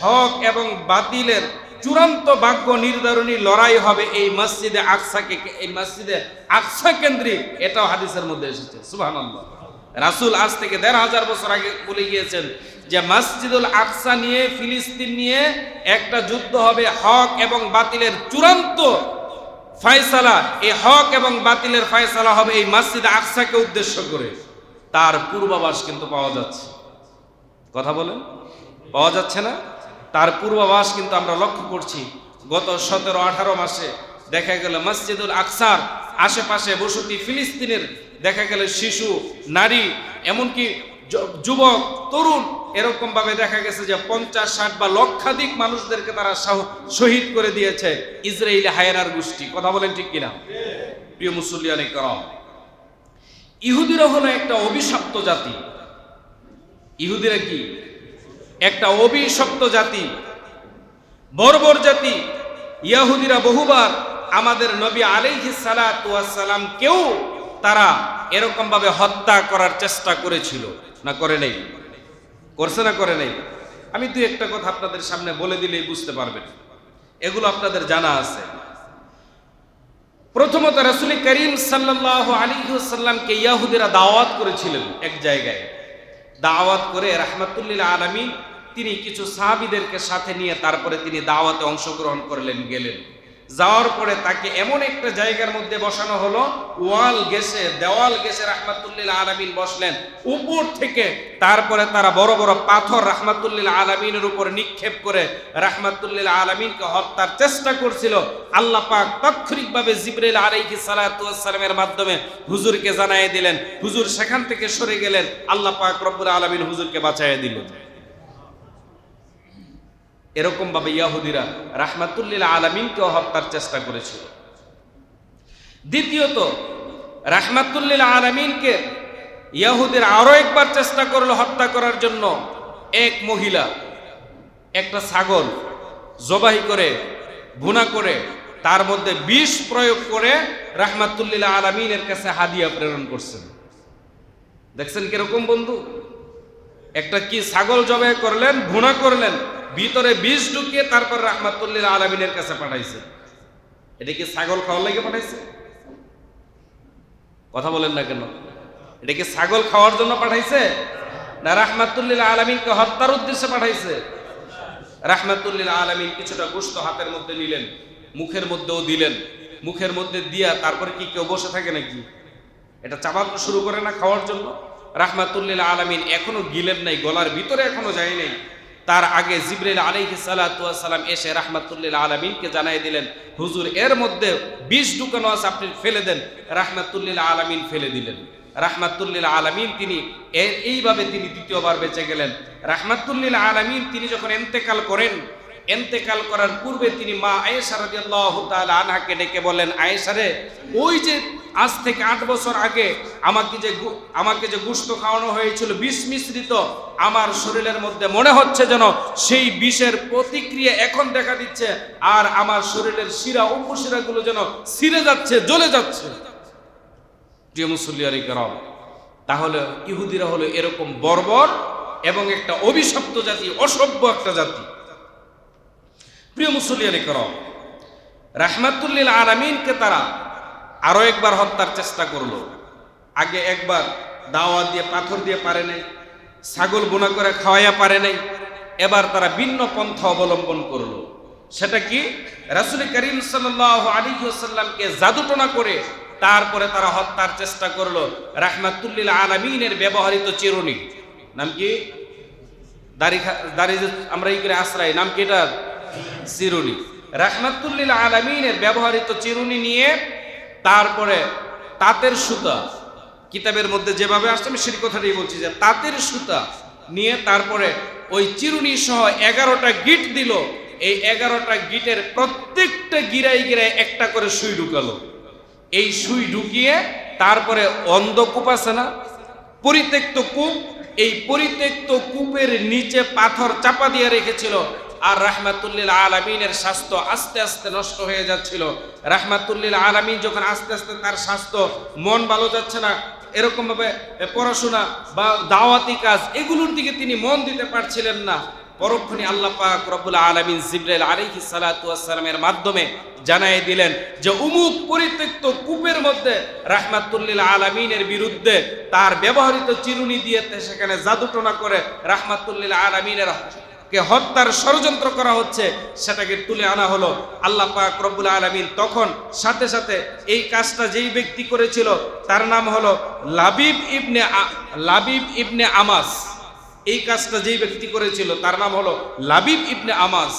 হক এবং বাতিলের চূড়ান্ত ভাগ্য নির্ধারণী লড়াই হবে এই মসজিদে আকসাকে এই মসজিদে আকসা কেন্দ্রিক। এটাও হাদিসের মধ্যে এসেছে। সুবহানাল্লাহ। রাসূল আজ থেকে দেড় হাজার বছর আগে বলে গিয়েছেন যে মসজিদুল আকসা নিয়ে, ফিলিস্তিন নিয়ে একটা যুদ্ধ হবে হক এবং বাতিলের চূড়ান্ত ফয়সালা। এই হক এবং বাতিলের ফয়সালা হবে এই মসজিদ আকসাকে উদ্দেশ্য করে। তার পূর্বাভাস কিন্তু পাওয়া যাচ্ছে। কথা বলেন। পাওয়া যাচ্ছে না। তার পূর্বাভাস কিন্তু আমরা লক্ষ্য করছি। গত সতেরো, আঠারো মাসে দেখা গেল মসজিদুল আকসার আশেপাশে বসতি ফিলিস্তিনের দেখা গেল শিশু, নারী, এমনকি যুবক, তরুণ এরকম ভাবে দেখা গেছে যে পঞ্চাশ, ষাট বা লক্ষাধিক মানুষদেরকে তারা শাহ- শহীদ করে দিয়েছে ইসরায়েলি হায়নার গোষ্ঠী। কথা বলেন ঠিক কিনা? প্রিয় মুসল্লিয়ানি করম ইহুদিরা হলো একটা অভিশপ্ত জাতি। ইহুদিরা কি? একটা অভিশপ্ত জাতি, বর্বর জাতি। ইয়াহুদিরা বহুবার আমাদের নবী আলাইহি সালাম কেউ তারা এরকম ভাবে হত্যা করার চেষ্টা করেছিল। না করে নেই? করছে না করে নেই? আমি দুই একটা কথা আপনাদের সামনে বলে দিলেই বুঝতে পারবেন। এগুলো আপনাদের জানা আছে। প্রথমত রাসুল করিম সাল্লাহ আলী সাল্লামকে ইয়াহুদিরা দাওয়াত করেছিলেন এক জায়গায়। দাওয়াত করে রাহমাতুল্লিল আলমী তিনি কিছু সাহাবিদেরকে সাথে নিয়ে তারপরে তিনি দাওয়াতে অংশগ্রহণ করলেন, গেলেন। যাওয়ার পরে তাকে এমন একটা জায়গার মধ্যে বসানো হলো, ওয়াল গেছে, দেওয়াল গেছে, রাহমাতুল্লিল আলমিন বসলেন। উপর থেকে তারপরে তারা বড় বড় পাথর রাহমাতুল্লিল আলমিনের উপর নিক্ষেপ করে রাহমাতুল্লিল আলামিনকে হত্যার চেষ্টা করছিল। আল্লাহ পাক তাৎক্ষণিকভাবে জিব্রাইল আলাইহি সালামের মাধ্যমে হুজুরকে জানাই দিলেন। হুজুর সেখান থেকে সরে গেলেন। আল্লাহ পাক রব্বুল আলমিন হুজুরকে বাঁচাইয়া দিলেন। এরকম ভাবে ইয়াহুদিরা রাহমাতুল্লিল আলমিনকেও হত্যার চেষ্টা করেছিল। দ্বিতীয়ত, রাহমাতুল্লিল আলমিনকে ইয়াহুদের আরও একবার চেষ্টা করল হত্যা করার জন্য এক মহিলা, একটা ছাগল জবাই করে ভুনা করে, তার মধ্যে বিষ প্রয়োগ করে রাহমাতুল্লিল আলমিনের কাছে হাদিয়া প্রেরণ করছেন। দেখছেন কীরকম বন্ধু? একটা কি ছাগল জবাই করলেন ভুনা করলেন ভিতরে বিষ ঢুকিয়ে তারপর রাহমাতুল্লিল আলমিনের কাছে পাঠাইছে। এটা কি ছাগল খাওয়ার লাগে পাঠাইছে? কথা বলেন না কেন? এটা কি ছাগল খাওয়ার জন্য পাঠাইছে? না রাহমাতুল্লিল আলমিনকে হত্যার উদ্দেশ্যে পাঠাইছে? রাহমাতুল্লিল আলমিন কিছুটা গোস্ত হাতের মধ্যে নিলেন, মুখের মধ্যেও দিলেন। মুখের মধ্যে দিয়া তারপরে কি কেউ বসে থাকে নাকি? এটা চাবানো শুরু করে না খাওয়ার জন্য? রাহমাতুল্লিল আলমিন এখনও গিলেন নাই, গলার ভিতরে এখনও যায় নাই। তার আগে জিব্রাইল আলাইহি সালাম এসে রাহমাতুল্লিল আলমিনকে জানাই দিলেন, হুজুর, এর মধ্যে বিষ ঢুকানো আছে, আপনি ফেলে দেন। রাহমাতুল্লিল আলমিন ফেলে দিলেন। রাহমাতুল্লিল আলমিন তিনি এইভাবে তিনি দ্বিতীয়বার বেঁচে গেলেন। রাহমাতুল্লিল আলমিন তিনি যখন এন্তেকাল করেন, এন্তেকাল করার পূর্বে তিনি মা আয়েশা রাদিয়াল্লাহু তাআলা আনহাকে ডেকে বলেন আয়েশা রে, ওই যে আজ থেকে আট বছর আগে আমাকে যে আমাকে যে গুস্ত খাওয়ানো হয়েছিল, বিষ মিশ্রিত, আমার শরীরের মধ্যে মনে হচ্ছে যেন সেই বিষের প্রতিক্রিয়া এখন দেখা দিচ্ছে আর আমার শরীরের শিরা উপশিরাগুলো যেন ছিঁড়ে যাচ্ছে, জ্বলে যাচ্ছে। প্রিয় মুসল্লিয়ারি করম, তাহলে ইহুদিরা হলো এরকম বর্বর এবং একটা অভিশপ্ত জাতি, অসভ্য একটা জাতি। প্রিয় মুসল্লিয়ানি করম, রাহমাতুল্লিল আলামিনকে তারা আরও একবার হত্যার চেষ্টা করল। আগে একবার দাওয়া দিয়ে পাথর দিয়ে পারে নাই, ছাগল বোনা করে খাওয়াইয়া পারে নাই, এবার তারা ভিন্ন পন্থা অবলম্বন করল। সেটা কি? রাসুল করিম সাল্লাহ আলী সাল্লামকে জাদুটনা করে তারপরে তারা হত্যার চেষ্টা করল। রাহমাতুল্লিল আলামিনের ব্যবহৃত চিরুনি। নাম কি? দাড়ি দাড়ি আমরা এই করে আশ্রয়, নাম কি এটা চিরুনি। রাহমাতুল্লিল আলামিনের ব্যবহৃত চিরুনি নিয়ে তারপরে তাঁতের সুতা, কিতাবের মধ্যে যেভাবে আসছে, আমি সেই কথাটাই বলছি যে তাঁতের সুতা নিয়ে তারপরে ওই চিরুনি সহ এগারোটা গিট দিল। এই এগারোটা গিটের প্রত্যেকটা গিরাই গিরায় একটা করে সুই ঢুকালো। এই সুই ঢুকিয়ে তারপরে অন্ধকূপ আছে না? পরিত্যক্ত কূপ। এই পরিত্যক্ত কূপের নিচে পাথর চাপা দিয়ে রেখেছিল আর রাহমাতুল্লিল আলমিনের স্বাস্থ্য আস্তে আস্তে নষ্ট হয়ে যাচ্ছিল। রাহমাতুল্লিল আলমিন যখন আস্তে আস্তে তার স্বাস্থ্য মন ভালো যাচ্ছে না এরকম ভাবে পড়াশোনা বা দাওয়াতি কাজ এগুলোর দিকে তিনি মন দিতে পারছিলেন না। পরক্ষণে আল্লাহ পাক রব্বুল আলামিন জিব্রাইল আলাইহিস সালাতু ওয়াস সালামের মাধ্যমে জানাই দিলেন যে, উমুক পরিত্যক্ত কূপের মধ্যে রাহমাতুল্লিল আলামিনের বিরুদ্ধে তার ব্যবহৃত চিরুনি দিয়ে সেখানে জাদুটনা করে রাহমাতুল্লিল আলামিনের কে হত্যার ষড়যন্ত্র করা হচ্ছে, সেটাকে তুলে আনা হলো। আল্লাহ পাক রব্বুল আলামিন তখন সাথে সাথে এই কাজটা যেই ব্যক্তি করেছিল, তার নাম হলো লাবিব ইবনে লাবিব ইবনে আমাস। এই কাজটা যেই ব্যক্তি করেছিল, তার নাম হলো লাবিব ইবনে আমাস।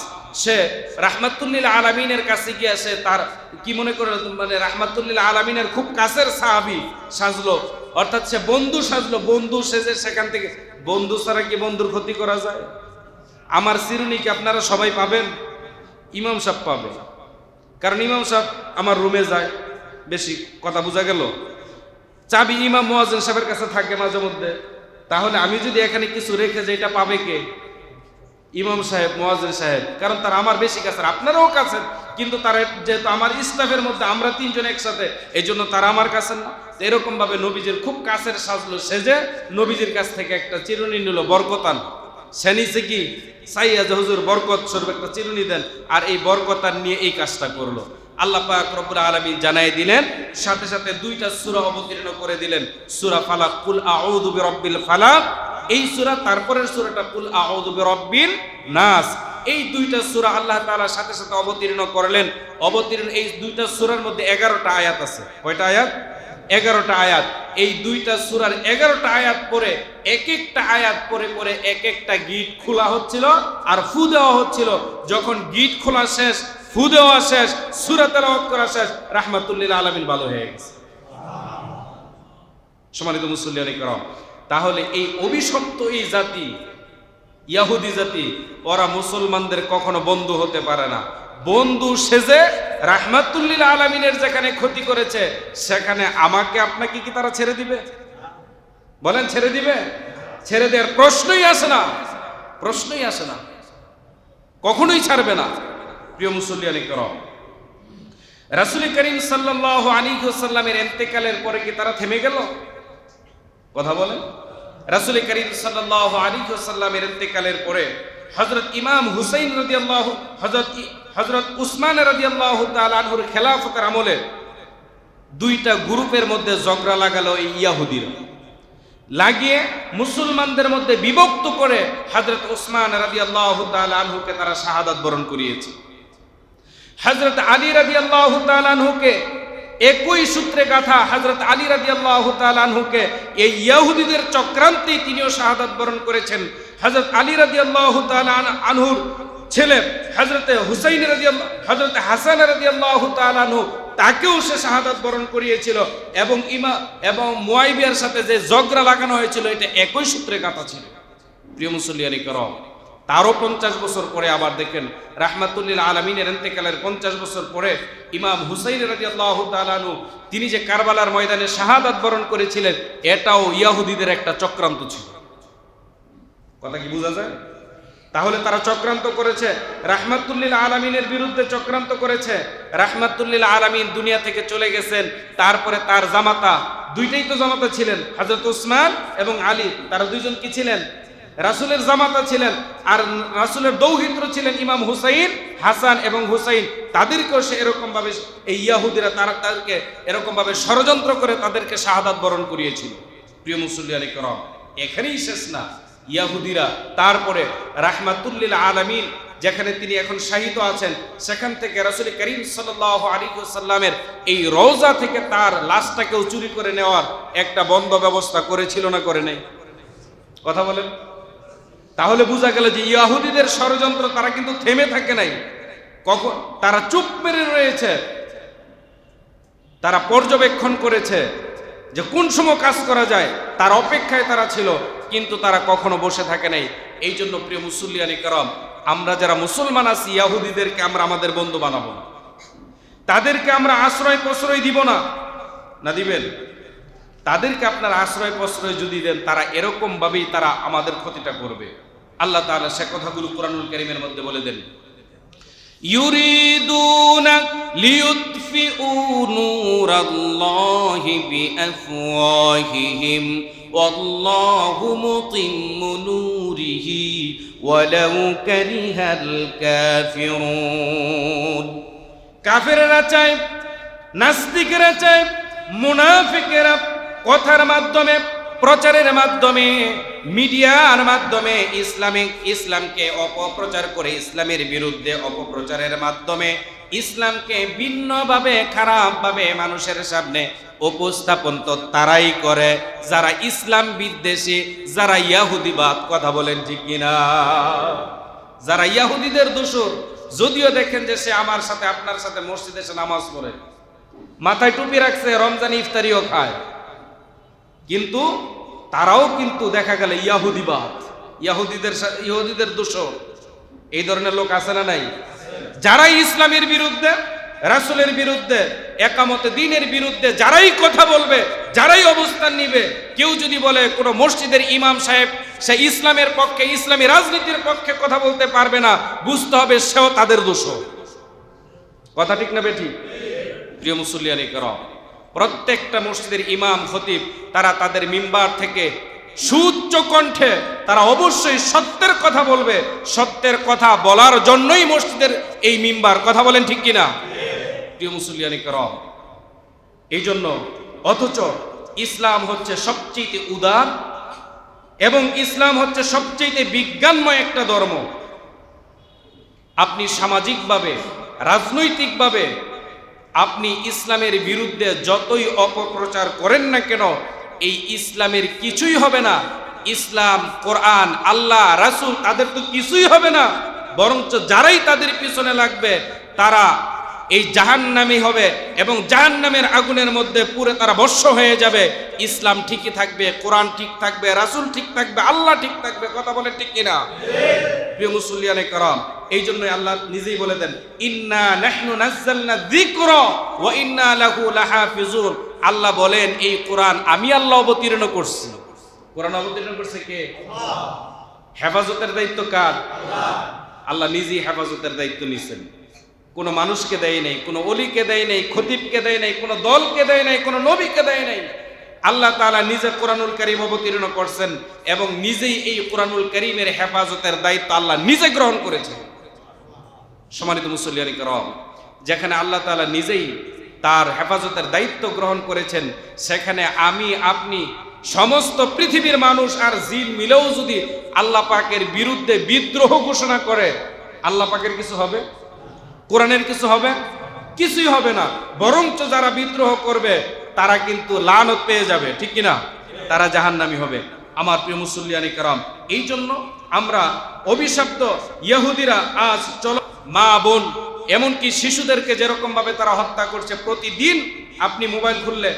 সে রাহমাতুল্লিল আলামিনের কাছে গিয়ে সে তার, কি মনে করে মানে রাহমাতুল্লিল আলামিনের খুব কাছের সাহাবি সাজলো। অর্থাৎ সে বন্ধু সাজলো। বন্ধু সেজে সেখান থেকে, বন্ধু ছাড়া কি বন্ধুর ক্ষতি করা যায়? আমার চিরুনি কি আপনারা সবাই পাবেন? ইমাম সাহেব পাবে। কারণ ইমাম সাহেব আমার রুমে যায়, বেশি কথা বোঝা গেল। চাবি ইমাম মোয়াজেন সাহেবের কাছে থাকে মাঝে মধ্যে। তাহলে আমি যদি এখানে কিছু রেখে যাই, এটা পাবে কে? ইমাম সাহেব মোয়াজেন সাহেব। কারণ তারা আমার বেশি কাছে আপনারাও কাছের। কিন্তু তারা যেহেতু আমার ইস্তাফের মধ্যে, আমরা তিনজন একসাথে এই জন্য তারা আমার কাছে না। এরকম ভাবে নবীজির খুব কাছের সাজলো সেজে নবীজির কাছ থেকে একটা চিরুনি নিল, বরকতান। সে নিছে কি? সাইয়া যে হুজুর বরকত স্বরূপ একটা চিরুনি দেন, আর এই বরকতান নিয়ে এই কাজটা করল। আল্লাহ পাক রব্বুল আলামিন জানাই দিলেন, সাথে সাথে দুইটা সূরা অবতীর্ণ করে দিলেন, সূরা ফালাক, কুল আউযু বিরাব্বিল ফালাক। এই সূরা তারপরের সূরাটা কুল আউযু বিরাব্বিন নাস। এই দুইটা সূরা আল্লাহ তাআলা সাথে সাথে অবতীর্ণ করলেন। অবতীর্ণ এই দুইটা সূরার মধ্যে 11টা আয়াত আছে। কয়টা আয়াত? এগারোটা আয়াত। এই দুইটা সুরার এগারোটা আয়াত পরে এক একটা আয়াত পরে পরে এক একটা গিট খোলা হচ্ছিল আর ফু দেওয়া হচ্ছিল। যখন গিট খোলা শেষ, ফু দেওয়া শেষ, সুরা তেলাওয়াত করা শেষ, রাহমাতুল্লিল আলামিন ভালো হয়ে গেছে। সম্মানিত মুসল্লিয়ানি করম তাহলে এই অভিশপ্ত এই জাতি, ইয়াহুদি জাতি, ওরা মুসলমানদের কখনো বন্ধু হতে পারে না। বন্ধু সেজে রাহমাতুল্লিল আলমিনের যেখানে ক্ষতি করেছে, সেখানে আমাকে আপনাকে কি তারা ছেড়ে দিবে? বলেন, ছেড়ে দিবে? ছেড়ে দেওয়ার প্রশ্নই আসে না। প্রশ্নই আসে না। কখনোই ছাড়বে না, প্রিয় মুসল্লিয়ানি করম। রাসুল করিম সাল্লাহ আলী সাল্লামের এন্তেকালের পরে কি তারা থেমে গেল? কথা বলেন। রাসুল করিম সাল্লাহ আলী সাল্লামের এন্তেকালের পরে হজরত ইমাম হুসাইন রদি আল্লাহ হজরত হজরত উসমান রদি আল্লাহ তালুর খেলাফতের আমলে দুইটা গ্রুপের মধ্যে ঝগড়া লাগালো এই ইয়াহুদিরা। লাগিয়ে মুসলমানদের মধ্যে বিভক্ত করে হজরত উসমান রাজি আল্লাহ আনহুকে তারা শাহাদাত বরণ করিয়েছে। হজরত আলী রাজি আল্লাহ আনহুকে একই সূত্রে গাথা হজরত আলী রাজি আল্লাহ আনহুকে এই ইয়াহুদিদের চক্রান্তে তিনিও শাহাদাত বরণ করেছেন। হজরত আলী রাজি আল্লাহ আনহুর ছেলে হজরত হুসাইন রাজি হজরত হাসান রাজি আল্লাহ আনহু, তাকেও সে শাহাদাত বরণ করিয়েছিল এবং ইমা এবং মুয়াইবিয়ার সাথে যে জগরা লাগানো হয়েছিল, এটা একই সূত্রে গাঁথা ছিল। প্রিয় মুসল্লিয়ানি করম, তারও পঞ্চাশ বছর পরে আবার দেখেন, রাহমাতুল্লিল আলমিনের এন্তেকালের পঞ্চাশ বছর পরে ইমাম হুসাইন রাজি আল্লাহ তালানু তিনি যে কারবালার ময়দানে শাহাদাত বরণ করেছিলেন, এটাও ইয়াহুদিদের একটা চক্রান্ত ছিল। কথা কি বোঝা যায়? তাহলে তারা চক্রান্ত করেছে। রাহমাতুল্লিল আলামিনের বিরুদ্ধে চক্রান্ত করেছে। রাহমাতুল্লিল আলামিন দুনিয়া থেকে চলে গেছেন। তারপরে তার জামাতা, দুইটাই তো জামাতা ছিলেন হজরত উসমান এবং আলী। তারা দুইজন কি ছিলেন? রাসুলের জামাতা ছিলেন আর রাসুলের দৌহিত্র ছিলেন ইমাম হুসাইন, হাসান এবং হুসাইন। তাদেরকেও সে এরকম ভাবে এই ইয়াহুদিরা তারা তাদেরকে এরকম ভাবে ষড়যন্ত্র করে তাদেরকে শাহাদাত বরণ করিয়েছিল। প্রিয় মুসল্লি আলী করম, এখানেই শেষ না। ইয়াহুদিরা। তারপরে রাহমাতুল্লিল আলামিন, যেখানে তিনি এখন শাহিদ আছেন, সেখান থেকে রাসুল করিম সাল্লাহ আলী সাল্লামের এই রওজা থেকে তার লাশটাকেও চুরি করে নেওয়ার একটা বন্ধ ব্যবস্থা করেছিল না করে নেই? কথা বলেন। তাহলে বোঝা গেল যে ইয়াহুদিদের ষড়যন্ত্র তারা কিন্তু থেমে থাকে নাই। কখন? তারা চুপ মেরে রয়েছে। তারা পর্যবেক্ষণ করেছে যে কোন সময় কাজ করা যায়, তার অপেক্ষায় তারা ছিল। কিন্তু তারা কখনো বসে থাকে নাই এই জন্য প্রিয় মুসল্লি আলী করম আমরা যারা মুসলমান আছি ইয়াহুদিদেরকে আমরা আমাদের বন্ধু বানাবো না তাদেরকে আমরা আশ্রয় প্রশ্রয় দিব না না দিবেন তাদেরকে আপনার আশ্রয় প্রশ্রয় যদি দেন তারা এরকম ভাবেই তারা আমাদের ক্ষতিটা করবে আল্লাহ তাআলা সে কথাগুলো কোরআনুল কারীমের মধ্যে বলে দেন يريدون ليطفئوا نور الله بأفواههم والله متم نوره ولو كره الكافرون কাফেরেরা চায় নাস্তিকেরা চায় মুনাফিকেরা কথার মাধ্যমে প্রচারের মাধ্যমে মিডিয়ার মাধ্যমে ইসলামিক ইসলামকে অপপ্রচার করে ইসলামের বিরুদ্ধে অপপ্রচারের মাধ্যমে ইসলামকে ভিন্নভাবে, খারাপভাবে মানুষের সামনে উপস্থাপন তো তারাই করে। যারা ইসলাম বিদ্বেষী, যারা ইয়াহুদিবাদ, কথা বলেন ঠিক কিনা? যারা ইয়াহুদিদের দোষর, যদিও দেখেন যে সে আমার সাথে, আপনার সাথে মসজিদে এসে নামাজ পড়ে। মাথায় টুপি রাখছে, রমজান ইফতারিও খায়। কিন্তু তারাও কিন্তু দেখা গেল ইয়াহুদিবাদ, ইয়াহুদিদের সা- ইহুদিদের দোষর। এই ধরনের লোক আছে না নাই? যারাই ইসলামের বিরুদ্ধে, রাসূলের বিরুদ্ধে, একামতে দিনের বিরুদ্ধে যারাই কথা বলবে, যারাই অবস্থান নিবে, কেউ যদি বলে কোনো মসজিদের ইমাম সাহেব সে ইসলামের পক্ষে, ইসলামী রাজনীতির পক্ষে কথা বলতে পারবে না, বুঝতে হবে সেও তাদের দোষ। কথা ঠিক না বেঠি? প্রিয় মুসল্লিয়ানি করম, প্রত্যেকটা মসজিদের ইমাম, খতিব, তারা তাদের মিম্বার থেকে সুউচ্চ কণ্ঠে তারা অবশ্যই সত্যের কথা বলবে। সত্যের কথা বলার জন্যই মসজিদের এই মিম্বার। কথা বলেন ঠিক কিনা? প্রিয় মুসল্লিয়ানি করম এই জন্য অথচ ইসলাম হচ্ছে সবচেয়ে উদার এবং ইসলাম হচ্ছে সবচেয়ে বিজ্ঞানময় একটা ধর্ম। আপনি সামাজিকভাবে, রাজনৈতিকভাবে আপনি ইসলামের বিরুদ্ধে যতই অপপ্রচার করেন না কেন এই ইসলামের কিছুই হবে না। ইসলাম, কোরআন, আল্লাহ, রাসুল, তাদের তো কিছুই হবে না। বরঞ্চ যারাই তাদের পিছনে লাগবে, তারা এই জাহান্নামী হবে এবং জাহান্নামের আগুনের মধ্যে পুরে তারা বর্ষ হয়ে যাবে। ইসলাম ঠিকই থাকবে, কোরআন ঠিক থাকবে, রাসূল ঠিক থাকবে, আল্লাহ ঠিক থাকবে, কথা বলে ঠিক কিনা? প্রিয় মুসল্লিয়ানে কারাম, এই জন্যই আল্লাহ নিজেই বলে দেন, ইন্না নাহনু নাজ্জালনা যিকরা ওয়া ইন্না লাহু লাহাফিজুন। আল্লাহ বলেন, এই কোরআন আমি আল্লাহ অবতীর্ণ করছি। কোরআন অবতীর্ণ করছে কে? হেফাজতের দায়িত্ব কার? আল্লাহ নিজেই হেফাজতের দায়িত্ব নিছেন। কোনো মানুষকে দেয় নাই, কোনো অলিকে দেয় নাই, খতিবকে দেয় নাই, কোনো দলকে দেয় নাই, কোনো নবীকে দেয় নাই। আল্লাহ তাআলা নিজে কোরআনুল করিম অবতীর্ণ করছেন এবং নিজেই এই কোরআনুল করিমের হেফাজতের দায়িত্ব আল্লাহ নিজে গ্রহণ করেছেন। সম্মানিত মুসল্লিয়ানি করম, যেখানে আল্লাহ তাআলা নিজেই তার হেফাজতের দায়িত্ব গ্রহণ করেছেন, সেখানে আমি, আপনি, সমস্ত পৃথিবীর মানুষ আর জিন মিলেও যদি আল্লাহ পাকের বিরুদ্ধে বিদ্রোহ ঘোষণা করে, আল্লাহ পাকের কিছু হবে? কোরআনের কিছু হবে? কিছুই হবে না। বরঞ্চ যারা বিদ্রোহ করবে, তারা কিন্তু লানত পেয়ে যাবে, ঠিক কিনা? তারা জাহান্নামী হবে। আমার প্রিয় মুসল্লিয়ানি কারাম, এই জন্য আমরা অভিশপ্ত ইহুদিরা আজ চলো, মা বোন, এমনকি শিশুদেরকে যেরকম ভাবে তারা হত্যা করছে, প্রতিদিন আপনি মোবাইল খুললে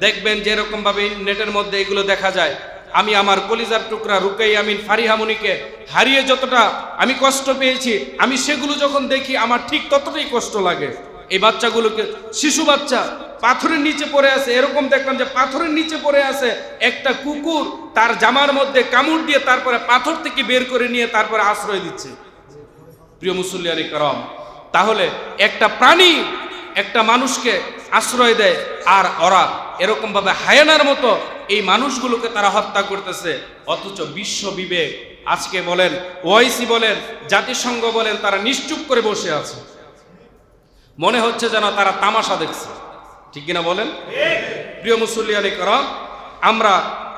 দেখবেন যেরকম ভাবে নেটের মধ্যে এগুলো দেখা যায়। আমি আমার কলিজার টুকরা রুকাই আমিন ফারিহামুনিকে হারিয়ে যতটা আমি কষ্ট পেয়েছি, আমি সেগুলো যখন দেখি, আমার ঠিক ততটাই কষ্ট লাগে। এই বাচ্চাগুলোকে, শিশু বাচ্চা, পাথরের নিচে পড়ে আছে, এরকম দেখলাম যে পাথরের নিচে পড়ে আছে, একটা কুকুর তার জামার মধ্যে কামড় দিয়ে তারপরে পাথর থেকে বের করে নিয়ে তারপরে আশ্রয় দিচ্ছে। প্রিয় মুসল্লিয়ানি করম তাহলে একটা প্রাণী একটা মানুষকে আশ্রয় দেয় আর ওরা এরকম ভাবে হায়ানার মতো এই মানুষগুলোকে তারা হত্যা করতেছে। অথচ বিশ্ব বিবেক আজকে বলেন ওআইসি বলেন, জাতিসংঘ বলেন, তারা নিশ্চুপ করে বসে আছে। মনে হচ্ছে যেন তারা তামাশা দেখছে। ঠিক কিনা বলেন? প্রিয় মুসল্লিয়ানি করম, আমরা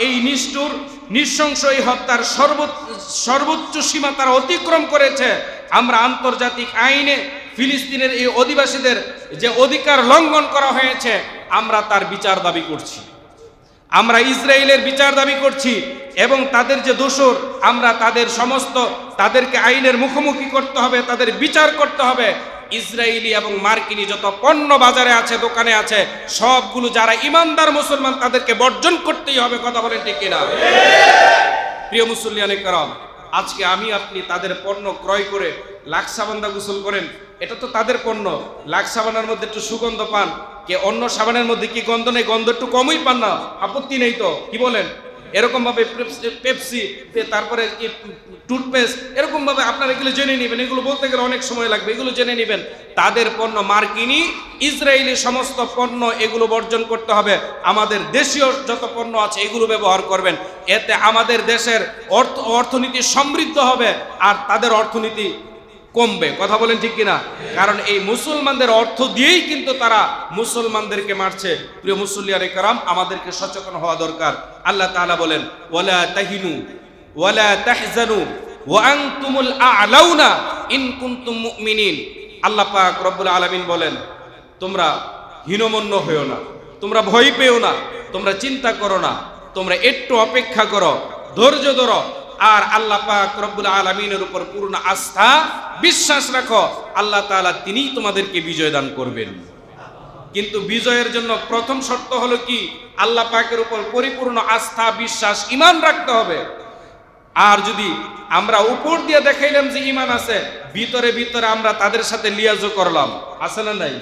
এই নিষ্ঠুর, নৃশংস এই হত্যার সর্বোচ্চ সর্বোচ্চ সীমা তারা অতিক্রম করেছে। আমরা আন্তর্জাতিক আইনে ফিলিস্তিনের এই অধিবাসীদের যে অধিকার লঙ্ঘন করা হয়েছে, আমরা তার বিচার দাবি করছি। আমরা ইসরায়েলের বিচার দাবি করছি এবং তাদের যে দোষর, আমরা তাদের সমস্ত, তাদেরকে আইনের মুখোমুখি করতে হবে, তাদের বিচার করতে হবে। ইসরায়েলি এবং মার্কিনি যত পণ্য বাজারে আছে, দোকানে আছে, সবগুলো যারা ইমানদার মুসলমান, তাদেরকে বর্জন করতেই হবে, কথা বলেন ঠিক কিনা? প্রিয় মুসল্লিয়ানে করম আজকে আমি, আপনি তাদের পণ্য ক্রয় করে লাখ সাবান্দা গোসল করেন, এটা তো তাদের পণ্য। লাখ সাবানের মধ্যে একটু সুগন্ধ পান কে অন্য সাবানের মধ্যে কি গন্ধ নেই? গন্ধ একটু কমই পান না। আপত্তি নেই তো। কি বলেন? এরকম ভাবে পেপসি তারপরে টুথপেস্ট এরকম ভাবে আপনারা এগুলো জেনে নেবেন। এগুলো বলতে গেলে অনেক সময় লাগবে। এগুলো জেনে নেবেন। তাদের পণ্য মার্কিনি, ইসরায়েলি সমস্ত পণ্য এগুলো বর্জন করতে হবে। আমাদের দেশীয় যত পণ্য আছে, এগুলো ব্যবহার করবেন। এতে আমাদের দেশের অর্থ, অর্থনীতি সমৃদ্ধ হবে। আর তাদের অর্থনীতি কমবে। কথা বলেন ঠিক কিনা? কারণ এই মুসলমানদের অর্থ দিয়েই কিন্তু তারা মুসলমানদেরকে মারছে। প্রিয় মুসল্লিয়ারে কারাম, আমাদেরকে সচেতন হওয়া দরকার। আল্লাহ তাআলা বলেন, ওয়ালা তাহিনু, ওয়ালা তাহজানু, ওয়া আনতুমুল আ'লাউনা ইন কুনতুম মুমিনিন। আল্লাহ পাক রব্বুল আলামিন বলেন, তোমরা হীনমন্য হয়েও না, তোমরা ভয় পেও না, তোমরা চিন্তা করো না, তোমরা একটু অপেক্ষা করো, ধৈর্য ধরো আর আল্লাহ পাক রব্বুল আলমিনের উপর পূর্ণ আস্থা বিশ্বাস রাখো, আল্লাহ তাআলা তিনিই তোমাদেরকে বিজয় দান করবেন। কিন্তু বিজয়ের জন্য প্রথম শর্ত হলো কি? আল্লাহ পাকের উপর পরিপূর্ণ আস্থা, বিশ্বাস ইমান রাখতে হবে। আর যদি আমরা উপর দিয়ে দেখাইলাম যে ইমান আছে, ভিতরে ভিতরে আমরা তাদের সাথে লিয়াজও করলাম। আছে না নাই?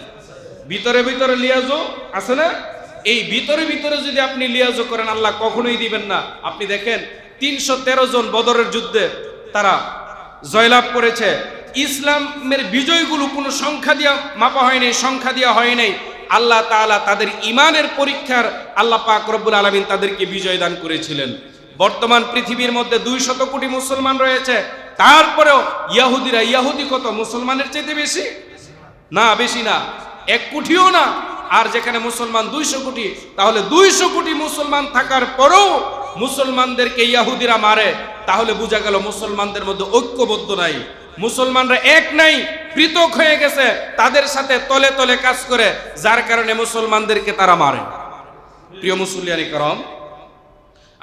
ভিতরে ভিতরে লিয়াজও আছে না? এই ভিতরে ভিতরে যদি আপনি লিয়াজও করেন, আল্লাহ কখনোই দিবেন না। আপনি দেখেন তিনশো তেরো জন বদরের যুদ্ধে তারা জয়লাভ করেছে। ইসলামের বিজয়গুলো কোনো সংখ্যা দিয়া মাপা হয় নাই, সংখ্যা দিয়া হয় নাই। আল্লাহ তাআলা তাদের ইমানের পরীক্ষার আল্লাহ পাক রব্বুল আলমিন তাদেরকে বিজয় দান করেছিলেন। বর্তমান পৃথিবীর মধ্যে দুই শত কোটি মুসলমান রয়েছে। তারপরেও ইয়াহুদিরা ইয়াহুদি কত, মুসলমানের চাইতে বেশি? না বেশি না। এক কোটিও না। আর যেখানে মুসলমান দুইশো কোটি, তাহলে দুইশো কোটি মুসলমান থাকার পরেও মুসলমানদেরকে ইয়াহুদিরা মারে, তাহলে বোঝা গেল মুসলমানদের মধ্যে ঐক্যবদ্ধ নাই। মুসলমানরা এক নাই, পৃথক হয়ে গেছে, তাদের সাথে তলে তলে কাজ করে, যার কারণে মুসলমানদেরকে তারা মারে। প্রিয় মুসলিয়ানি করম,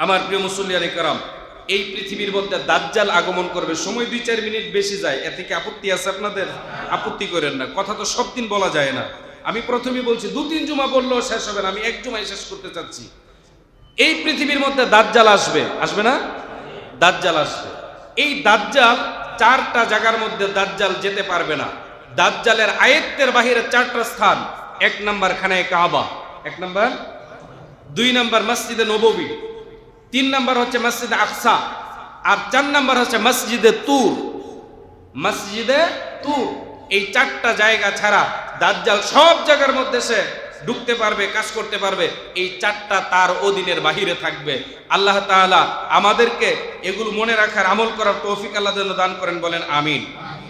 আমার প্রিয় মুসল্লিয়ানি করম, এই পৃথিবীর মধ্যে দাজ্জাল আগমন করবে, সময় দুই চার মিনিট বেশি যায় এ থেকে আপত্তি আছে আপনাদের? আপত্তি করেন না, কথা তো সব দিন বলা যায় না। আমি প্রথমেই বলছি দু তিন জুমা বললেও শেষ হবে না, আমি এক জুমায় শেষ করতে চাচ্ছি। এই পৃথিবীর মধ্যে দাজ্জাল আসবে। আসবে না? দাজ্জাল আসবে। এই দাজ্জাল চারটা জায়গার মধ্যে দাজ্জাল যেতে পারবে না। দাজ্জালের আয়ত্তের বাহিরে চারটা স্থান। এক নাম্বার খানায় কাবা, এক নম্বর। দুই নম্বর মসজিদে নববী, তিন নম্বর হচ্ছে মসজিদে আকসা, আর চার নাম্বার হচ্ছে মসজিদে তুর। মসজিদে তুর। এই চারটা জায়গা ছাড়া দাজ্জাল সব জায়গার মধ্যে সে ঢুকতে পারবে, কাজ করতে পারবে, এই চারটা তার অধীনের বাহিরে থাকবে। আল্লাহ তাআলা আমাদেরকে এগুলো মনে রাখার আমল করার তৌফিক আল্লাহ দান করেন, বলেন আমিন।